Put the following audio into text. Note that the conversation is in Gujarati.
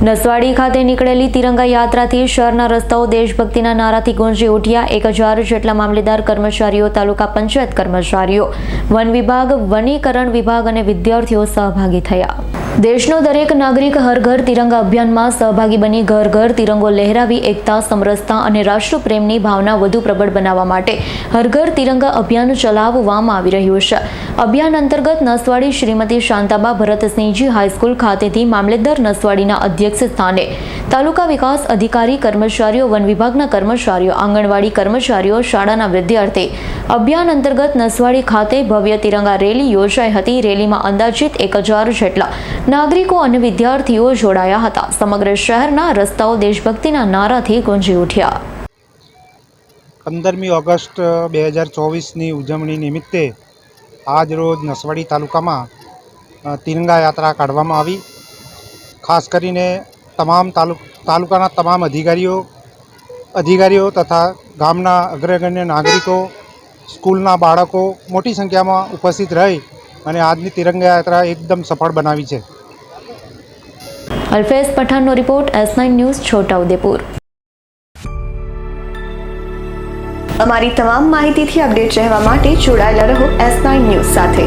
નસવાડી ખાતે નીકળેલી તિરંગા યાત્રાથી શહેરના રસ્તાઓ દેશભક્તિના નારાથી ગુંજી ઉઠ્યા એક હજાર જેટલા મામલેદાર કર્મચારીઓ, તાલુકા પંચાયત કર્મચારીઓ, વન વિભાગ, વનીકરણ વિભાગ અને વિદ્યાર્થીઓ સહભાગી થયા. દેશનો દરેક નાગરિક હર ઘર તિરંગા અભિયાનમાં સહભાગી બની ઘર ઘર તિરંગો લહેરાવી, એકતા, સમરસતા અને રાષ્ટ્રપ્રેમની ભાવના વધુ પ્રબળ બનાવવા માટે હર ઘર તિરંગા અભિયાન ચલાવવામાં આવી રહ્યું છે. અભિયાન અંતર્ગત નસવાડી શ્રીમતી શાંતાબા ભરતસિંહજી હાઈસ્કૂલ ખાતેથી મામલેદાર નસવાડીના અધ્યક્ષ સ્થાને તાલુકા વિકાસ અધિકારી કર્મચારીઓ, વન વિભાગના કર્મચારીઓ, આંગણવાડી કર્મચારીઓ, શાળાના વિદ્યાર્થી અભિયાન અંતર્ગત નસવાડી ખાતે ભવ્ય તિરંગા રેલી યોજાઈ હતી. રેલીમાં અંદાજિત એક હજાર જેટલા નાગરિકો અને વિદ્યાર્થીઓ જોડાયા હતા. સમગ્ર શહેરના રસ્તાઓ દેશભક્તિના નારાથી ગુંજી ઉઠ્યા. પંદરમી ઓગસ્ટ, બે હજાર ચોવીસની ઉજવણી નિમિત્તે આજ રોજ નસવાડી તાલુકામાં તિરંગા યાત્રા કાઢવામાં આવી. ખાસ કરીને તમામ તાલુ, તાલુકાના તમામ અધિકારીઓ અધિકારીઓ તથા ગામના અગ્રગણ્ય નાગરિકો સ્કૂલના બાળકો મોટી સંખ્યામાં ઉપસ્થિત રહી અને આજની તિરંગા યાત્રા એકદમ સફળ બનાવી છે. Alfez પઠાણનો report S nine news Chhotaudepur. અમારી તમામ માહિતીથી અપડેટ રહેવા માટે જોડાયેલા રહો એસ નાઇન ન્યૂઝ સાથે.